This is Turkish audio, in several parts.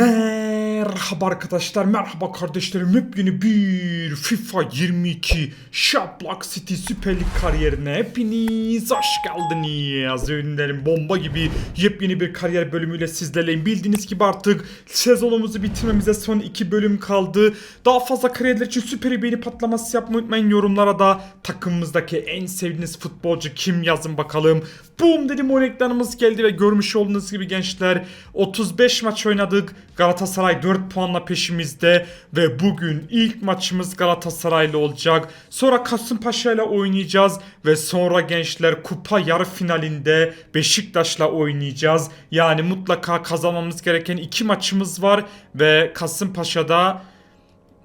man. Merhaba arkadaşlar, merhaba kardeşlerim. Yepyeni bir FIFA 22 Shaplak City Süper Lig kariyerine hepiniz hoş geldiniz. Ünlerim bomba gibi yepyeni bir kariyer bölümüyle sizlerleyim. Bildiğiniz gibi artık sezonumuzu bitirmemize son iki bölüm kaldı. Daha fazla kariyerler için süper beğeni patlaması yapmayı unutmayın. Yorumlara da takımımızdaki en sevdiğiniz futbolcu kim yazın bakalım. Boom dedim o ekranımız geldi ve görmüş olduğunuz gibi gençler 35 maç oynadık. Galatasaray 4 puanla peşimizde ve bugün ilk maçımız Galatasaray'la olacak. Sonra Kasımpaşa ile oynayacağız ve sonra gençler kupa yarı finalinde Beşiktaş'la oynayacağız. Yani mutlaka kazanmamız gereken iki maçımız var ve Kasımpaşa'da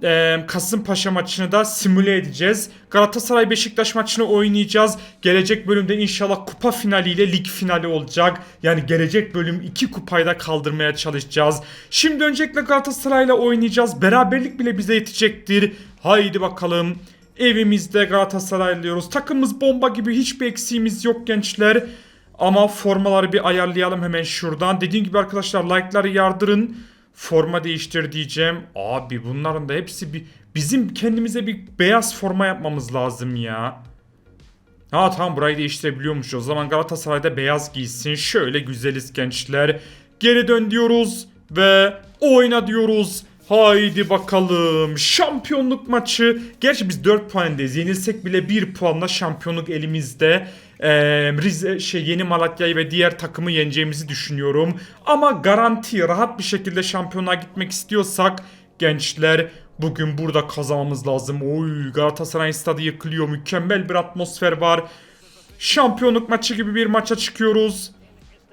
e, Kasımpaşa maçını da simüle edeceğiz. Galatasaray Beşiktaş maçını oynayacağız. Gelecek bölümde inşallah kupa finaliyle lig finali olacak. Yani gelecek bölüm iki kupayı da kaldırmaya çalışacağız. Şimdi öncelikle Galatasaray'la oynayacağız. Beraberlik bile bize yetecektir. Haydi bakalım. Evimizde Galatasaraylıyoruz. Takımımız bomba gibi hiçbir eksiğimiz yok gençler. Ama formaları bir ayarlayalım hemen şuradan. Dediğim gibi arkadaşlar like'ları yardırın. Forma değiştir diyeceğim. Abi bunların da hepsi bir... Bizim kendimize bir beyaz forma yapmamız lazım ya. Ha tamam burayı değiştirebiliyormuş. O zaman Galatasaray'da beyaz giysin. Şöyle güzeliz gençler. Geri dön diyoruz ve oyna diyoruz. Haydi bakalım. Şampiyonluk maçı. Gerçi biz 4 puandayız. Yenilsek bile 1 puanla şampiyonluk elimizde. Ee, Rize, şey, Yeni Malatya'yı ve diğer takımı yeneceğimizi düşünüyorum. Ama garanti rahat bir şekilde şampiyonluğa gitmek istiyorsak gençler bugün burada kazanmamız lazım. Oy Galatasaray stadı yıkılıyor. Mükemmel bir atmosfer var. Şampiyonluk maçı gibi bir maça çıkıyoruz.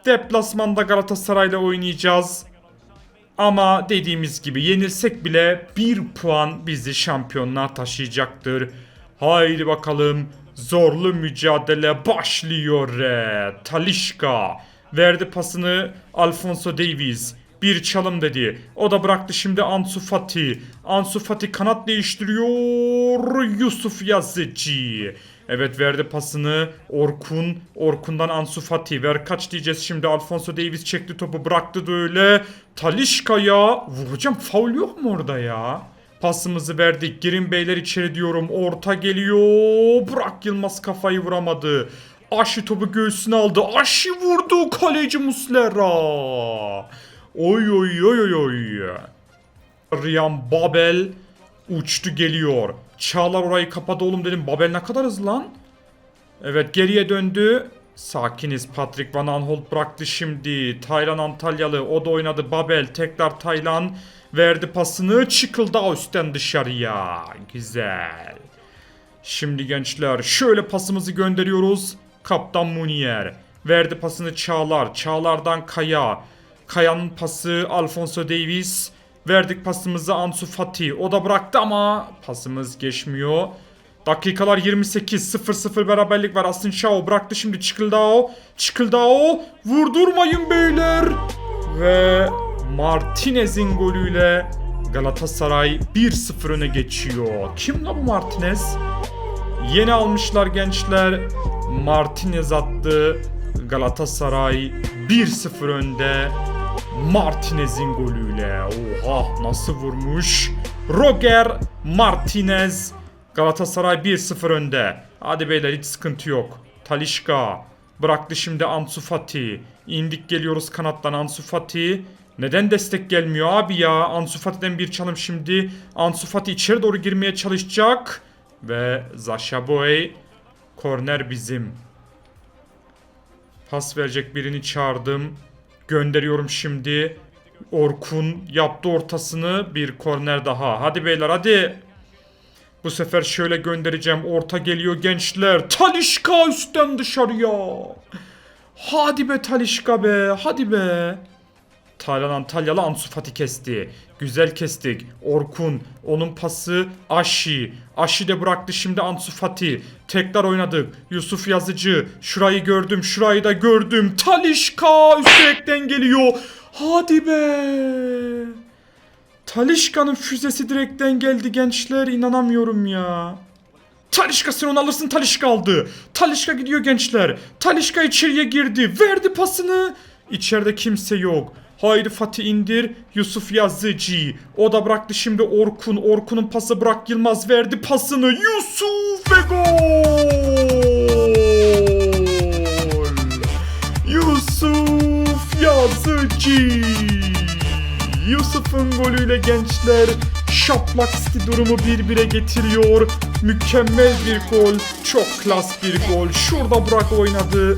Deplasmanda Galatasaray'la oynayacağız. Ama dediğimiz gibi yenilsek bile bir puan bizi şampiyonluğa taşıyacaktır. Haydi bakalım zorlu mücadele başlıyor. Talişka verdi pasını Alfonso Davies. Bir çalım dedi. O da bıraktı şimdi Ansu Fati. Ansu Fati kanat değiştiriyor. Yusuf Yazıcı. Evet verdi pasını Orkun. Orkun'dan Ansu Fati. Ver kaç diyeceğiz şimdi. Alfonso Davies çekti topu bıraktı da öyle. Talişka'ya. Hocam faul yok mu orada ya? Pasımızı verdik. Girin beyler içeri diyorum. Orta geliyor. Burak Yılmaz kafayı vuramadı. Aşı topu göğsüne aldı. Aşı vurdu. Kaleci Muslera. Oy oy oy oy oy. Riyan Babel uçtu geliyor. Çağlar orayı kapadı oğlum dedim. Babel ne kadar hızlı lan? Evet geriye döndü. Sakiniz Patrick Van Aanholt bıraktı şimdi. Taylan Antalyalı o da oynadı. Babel tekrar Taylan verdi pasını. Çıkıldı üstten dışarıya. Güzel. Şimdi gençler şöyle pasımızı gönderiyoruz. Kaptan Munier. Verdi pasını Çağlar. Çağlar'dan Kaya. Kaya'nın pası Alfonso Davies. Verdik pasımızı Ansu Fati. O da bıraktı ama pasımız geçmiyor. Dakikalar 28 0-0 beraberlik var. Asın Şao bıraktı şimdi Çıkıldao. Çıkıldao vurdurmayın beyler. Ve Martinez'in golüyle Galatasaray 1-0 öne geçiyor. Kim la bu Martinez? Yeni almışlar gençler. Martinez attı. Galatasaray 1-0 önde. Martinez'in golüyle. Oha nasıl vurmuş. Roger Martinez. Galatasaray 1-0 önde. Hadi beyler hiç sıkıntı yok. Talişka. Bıraktı şimdi Ansu Fati. İndik geliyoruz kanattan Ansu Fati. Neden destek gelmiyor abi ya? Ansu Fati'den bir çalım şimdi. Ansu Fati içeri doğru girmeye çalışacak. Ve Zasha Boy. Korner bizim. Pas verecek birini çağırdım. Gönderiyorum şimdi. Orkun yaptı ortasını. Bir korner daha. Hadi beyler hadi. Bu sefer şöyle göndereceğim. Orta geliyor gençler. Talişka üstten dışarıya. Hadi be Talişka be. Hadi be. Taylan Antalyalı Ansu Fati kesti. Güzel kestik. Orkun. Onun pası Aşi. Aşi de bıraktı şimdi Ansu Fati. Tekrar oynadık. Yusuf Yazıcı. Şurayı gördüm. Şurayı da gördüm. Talişka üstten geliyor. Hadi be. Talişka'nın füzesi direkten geldi gençler. inanamıyorum ya. Talişka sen onu alırsın Talişka aldı. Talişka gidiyor gençler. Talişka içeriye girdi. Verdi pasını. İçeride kimse yok. Haydi Fatih indir. Yusuf Yazıcı. O da bıraktı şimdi Orkun. Orkun'un pası Burak Yılmaz verdi pasını. Yusuf ve gol. Yusuf Yazıcı. Yusuf'un golüyle gençler Şaplak City durumu 1-1'e getiriyor. Mükemmel bir gol, çok klas bir gol. Şurada Burak oynadı.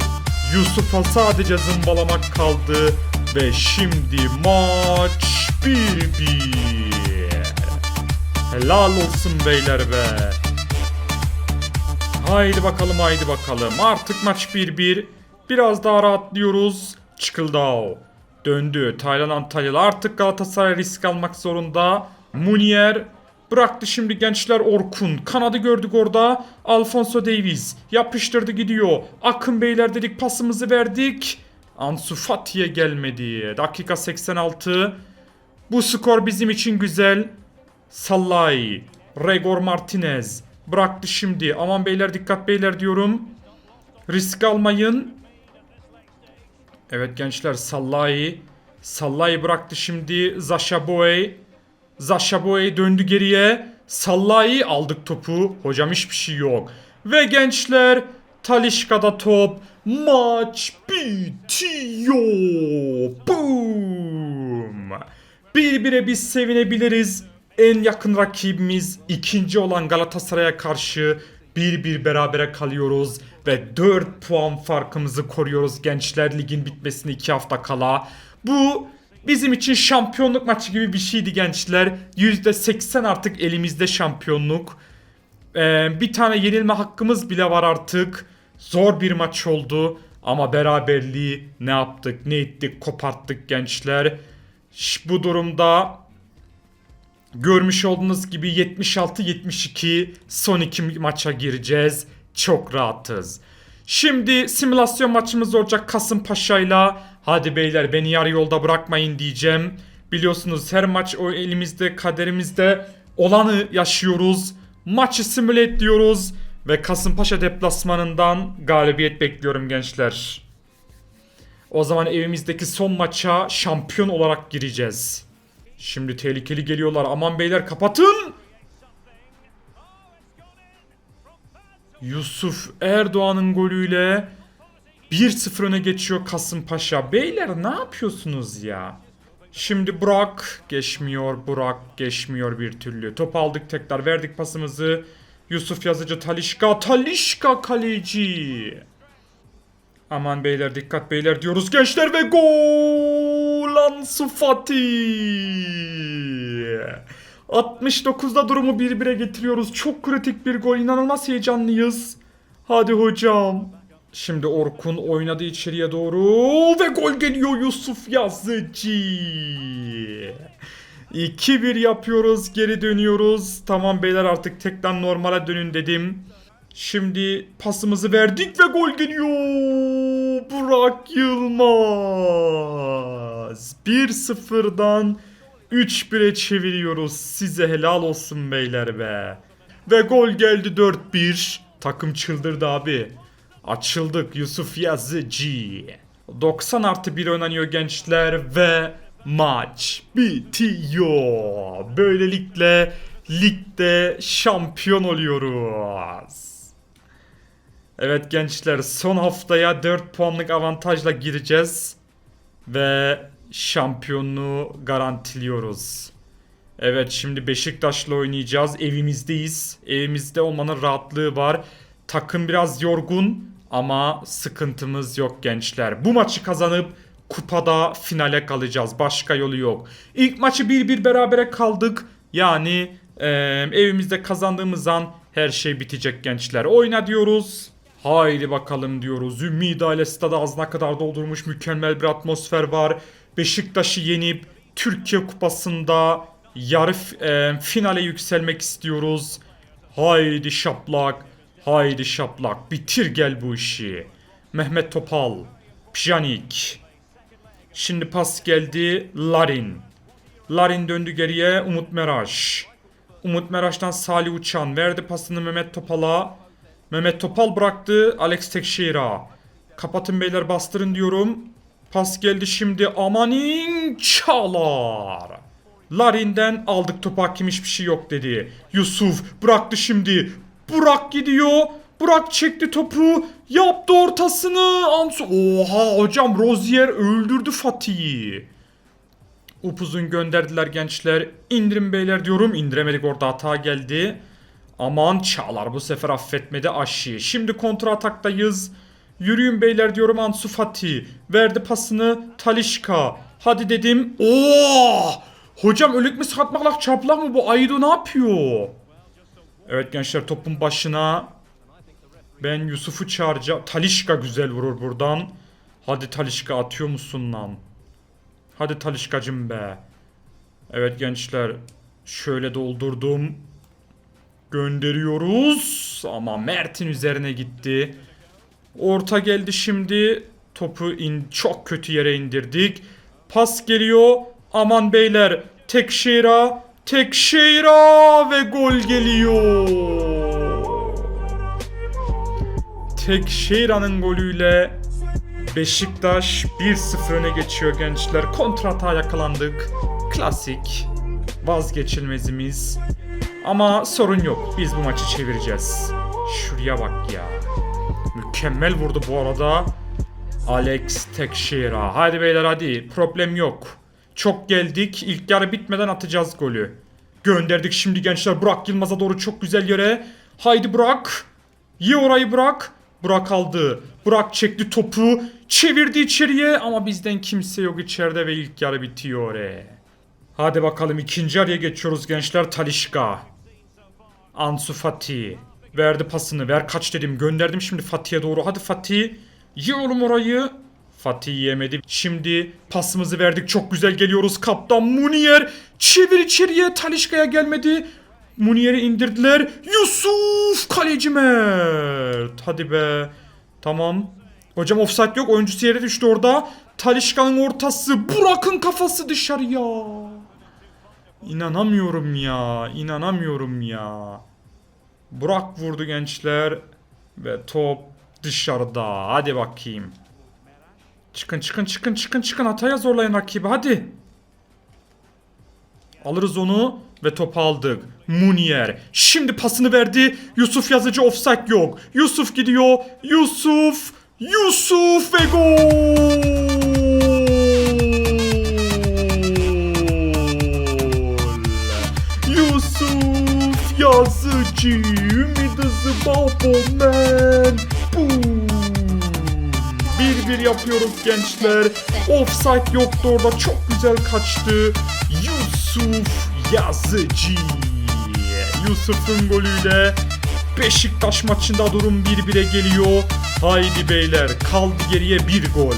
Yusuf'a sadece zımbalamak kaldı. Ve şimdi maç 1-1. Helal olsun beyler be. Haydi bakalım haydi bakalım. Artık maç 1-1. Biraz daha rahatlıyoruz. Çıkıldao. Döndü. Taylan Antalyalı artık Galatasaray risk almak zorunda. Munier bıraktı şimdi gençler Orkun. Kanadı gördük orada. Alfonso Davies yapıştırdı gidiyor. Akın Beyler dedik pasımızı verdik. Ansu Fati'ye gelmedi. Dakika 86. Bu skor bizim için güzel. Sallai, Regor Martinez bıraktı şimdi. Aman beyler dikkat beyler diyorum. Risk almayın. Evet gençler Sallai. Sallai bıraktı şimdi. Zasha Boy. Zasha Boy döndü geriye. Sallai aldık topu. Hocam hiçbir şey yok. Ve gençler Talişka'da top. Maç bitiyor. Boom. Bir bire biz sevinebiliriz. En yakın rakibimiz ikinci olan Galatasaray'a karşı 1-1 berabere kalıyoruz ve 4 puan farkımızı koruyoruz Gençler Lig'in bitmesine 2 hafta kala. Bu bizim için şampiyonluk maçı gibi bir şeydi gençler. %80 artık elimizde şampiyonluk. Ee, bir tane yenilme hakkımız bile var artık. Zor bir maç oldu ama beraberliği ne yaptık ne ettik koparttık gençler. Ş- Bu durumda görmüş olduğunuz gibi 76-72 son iki maça gireceğiz. Çok rahatız. Şimdi simülasyon maçımız olacak Kasımpaşa'yla. Hadi beyler beni yarı yolda bırakmayın diyeceğim. Biliyorsunuz her maç o elimizde kaderimizde olanı yaşıyoruz. Maçı simüle ediyoruz. Ve Kasımpaşa deplasmanından galibiyet bekliyorum gençler. O zaman evimizdeki son maça şampiyon olarak gireceğiz. Şimdi tehlikeli geliyorlar. Aman beyler kapatın. Yusuf Erdoğan'ın golüyle 1-0 öne geçiyor Kasımpaşa. Beyler ne yapıyorsunuz ya? Şimdi Burak geçmiyor. Burak geçmiyor bir türlü. Top aldık tekrar verdik pasımızı. Yusuf Yazıcı Talişka. Talişka kaleci. Aman beyler dikkat beyler diyoruz gençler ve gol Ansu Fati. 69'da durumu 1-1'e getiriyoruz. Çok kritik bir gol. İnanılmaz heyecanlıyız. Hadi hocam. Şimdi Orkun oynadı içeriye doğru ve gol geliyor Yusuf Yazıcı. 2-1 yapıyoruz geri dönüyoruz. Tamam beyler artık tekrar normale dönün dedim. Şimdi pasımızı verdik ve gol geliyor. Burak Yılmaz. 1-0'dan 3-1'e çeviriyoruz. Size helal olsun beyler be. Ve gol geldi 4-1. Takım çıldırdı abi. Açıldık Yusuf Yazıcı. 90 artı 1 oynanıyor gençler ve maç bitiyor. Böylelikle ligde şampiyon oluyoruz. Evet gençler son haftaya 4 puanlık avantajla gireceğiz. Ve şampiyonluğu garantiliyoruz. Evet şimdi Beşiktaş'la oynayacağız. Evimizdeyiz. Evimizde olmanın rahatlığı var. Takım biraz yorgun ama sıkıntımız yok gençler. Bu maçı kazanıp kupada finale kalacağız. Başka yolu yok. İlk maçı 1-1 berabere kaldık. Yani eee, evimizde kazandığımız an her şey bitecek gençler. Oyna diyoruz. Haydi bakalım diyoruz. Ümidi aile stadı ağzına kadar doldurmuş mükemmel bir atmosfer var. Beşiktaş'ı yenip Türkiye Kupası'nda yarı e, finale yükselmek istiyoruz. Haydi şaplak. Haydi şaplak. Bitir gel bu işi. Mehmet Topal. Pjanic. Şimdi pas geldi. Larin. Larin döndü geriye. Umut Meraş. Umut Meraş'tan Salih Uçan. Verdi pasını Mehmet Topal'a. Mehmet Topal bıraktı. Alex Tekşehir'a. Kapatın beyler bastırın diyorum. Pas geldi şimdi Amanin Çağlar. Larin'den aldık topu hakim hiçbir şey yok dedi. Yusuf bıraktı şimdi. Burak gidiyor. Burak çekti topu. Yaptı ortasını. Ansu. Oha hocam Rozier öldürdü Fatih'i. Upuzun gönderdiler gençler. İndirin beyler diyorum. İndiremedik orada hata geldi. Aman Çağlar bu sefer affetmedi Aşi. Şimdi kontra ataktayız. Yürüyün beyler diyorum Ansu Fati. Verdi pasını Talişka. Hadi dedim. Oo! Hocam ölük mü satmaklak çaplak mı bu? Aido ne yapıyor? Evet gençler topun başına. Ben Yusuf'u çağıracağım. Talişka güzel vurur buradan. Hadi Talişka atıyor musun lan? Hadi Talişkacım be. Evet gençler. Şöyle doldurdum. Gönderiyoruz. Ama Mert'in üzerine gitti. Orta geldi şimdi. Topu in çok kötü yere indirdik. Pas geliyor. Aman beyler. Tekşehir'a. Tekşehir'a ve gol geliyor. Tekşehir'a'nın golüyle Beşiktaş 1-0 öne geçiyor gençler. Kontrata yakalandık. Klasik. Vazgeçilmezimiz. Ama sorun yok. Biz bu maçı çevireceğiz. Şuraya bak ya. Mükemmel vurdu bu arada. Alex Tekşehir'a. Hadi beyler hadi. Problem yok. Çok geldik. İlk yarı bitmeden atacağız golü. Gönderdik şimdi gençler. Burak Yılmaz'a doğru çok güzel yere. Haydi Burak. Ye orayı Burak. Burak aldı. Burak çekti topu. Çevirdi içeriye ama bizden kimse yok içeride ve ilk yarı bitiyor oraya. Hadi bakalım ikinci yarıya geçiyoruz gençler. Talişka. Ansu Fati. Verdi pasını. Ver kaç dedim. Gönderdim şimdi Fatih'e doğru. Hadi Fatih. Ye oğlum orayı. Fatih yemedi. Şimdi pasımızı verdik. Çok güzel geliyoruz. Kaptan Munier. Çevir içeriye. Talişka'ya gelmedi. Munier'i indirdiler. Yusuf kaleci Mert. Hadi be. Tamam. Hocam offside yok. Oyuncusu yere düştü orada. Talişka'nın ortası. Burak'ın kafası dışarıya. İnanamıyorum ya. İnanamıyorum ya. Burak vurdu gençler. Ve top dışarıda. Hadi bakayım. Çıkın çıkın çıkın çıkın çıkın. Hataya zorlayın rakibi. Hadi. Alırız onu ve topu aldık. Munier. Şimdi pasını verdi. Yusuf Yazıcı offside yok. Yusuf gidiyor. Yusuf. Yusuf ve gol. Babomen. Boom. Bir bir yapıyoruz gençler. Offside yoktu orada. Çok güzel kaçtı. Yusuf Yazıcı. Yusuf'un golüyle Beşiktaş maçında durum 1-1'e geliyor. Haydi beyler kaldı geriye bir gol.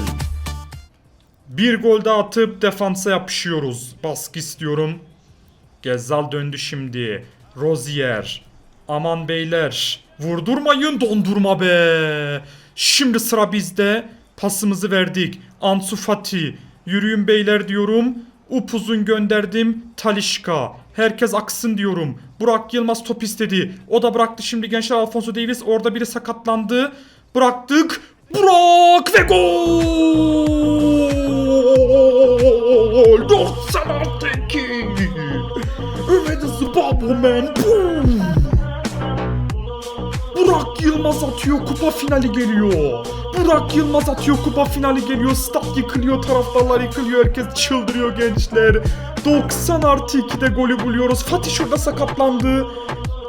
Bir gol daha atıp defansa yapışıyoruz. Baskı istiyorum. Gezzal döndü şimdi. Rozier. Aman beyler. Vurdurmayın dondurma be. Şimdi sıra bizde. Pasımızı verdik. Ansu Fati. Yürüyün beyler diyorum. Upuzun gönderdim. Talişka. Herkes aksın diyorum. Burak Yılmaz top istedi. O da bıraktı şimdi gençler Alfonso Davis. Orada biri sakatlandı. Bıraktık. Burak ve gol. 96 2. Ümit Zıbabomen. Boom. Finali geliyor. Burak Yılmaz atıyor kupa finali geliyor. Stat yıkılıyor taraftarlar yıkılıyor. Herkes çıldırıyor gençler. 90 artı 2'de golü buluyoruz. Fatih şurada sakatlandı.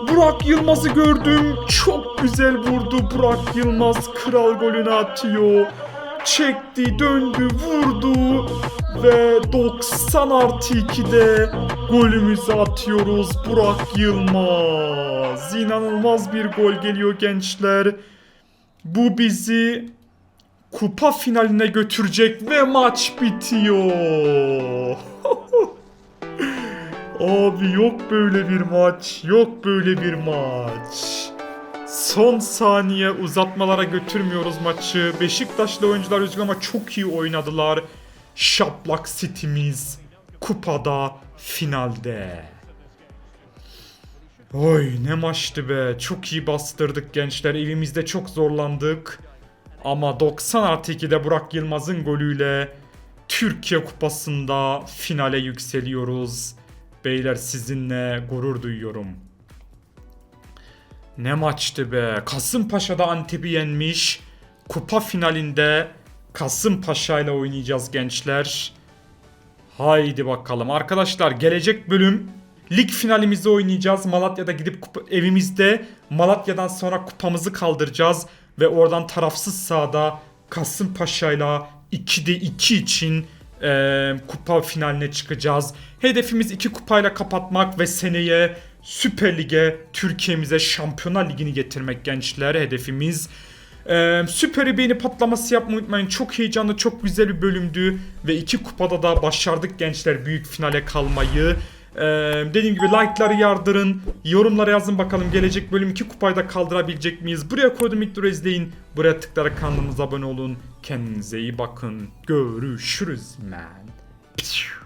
Burak Yılmaz'ı gördüm. Çok güzel vurdu Burak Yılmaz. Kral golünü atıyor. Çekti, döndü, vurdu. Ve 90 artı 2'de golümüzü atıyoruz Burak Yılmaz. İnanılmaz bir gol geliyor gençler. Bu bizi kupa finaline götürecek ve maç bitiyor. Abi yok böyle bir maç. Yok böyle bir maç. Son saniye uzatmalara götürmüyoruz maçı. Beşiktaşlı oyuncular üzgün ama çok iyi oynadılar. Şaplak City'miz kupada finalde. Oy ne maçtı be. Çok iyi bastırdık gençler. Evimizde çok zorlandık. Ama 90 artı 2'de Burak Yılmaz'ın golüyle Türkiye Kupası'nda finale yükseliyoruz. Beyler sizinle gurur duyuyorum. Ne maçtı be. Kasımpaşa'da Antep'i yenmiş. Kupa finalinde Kasımpaşa ile oynayacağız gençler. Haydi bakalım. Arkadaşlar gelecek bölüm lig finalimizi oynayacağız. Malatya'da gidip kupa- evimizde Malatya'dan sonra kupamızı kaldıracağız. Ve oradan tarafsız sahada Kasımpaşa'yla 2'de 2 için eee, kupa finaline çıkacağız. Hedefimiz 2 kupayla kapatmak ve seneye Süper Lig'e Türkiye'mize Şampiyonlar Ligi'ni getirmek gençler hedefimiz. Ee, süper beğeni patlaması yapmayı unutmayın. Çok heyecanlı, çok güzel bir bölümdü. Ve iki kupada da başardık gençler büyük finale kalmayı. Ee, dediğim gibi like'ları yardırın. Yorumlara yazın bakalım gelecek bölüm iki kupayı da kaldırabilecek miyiz? Buraya koydum ilk izleyin. Buraya tıklayarak kanalımıza abone olun. Kendinize iyi bakın. Görüşürüz man. Pişu.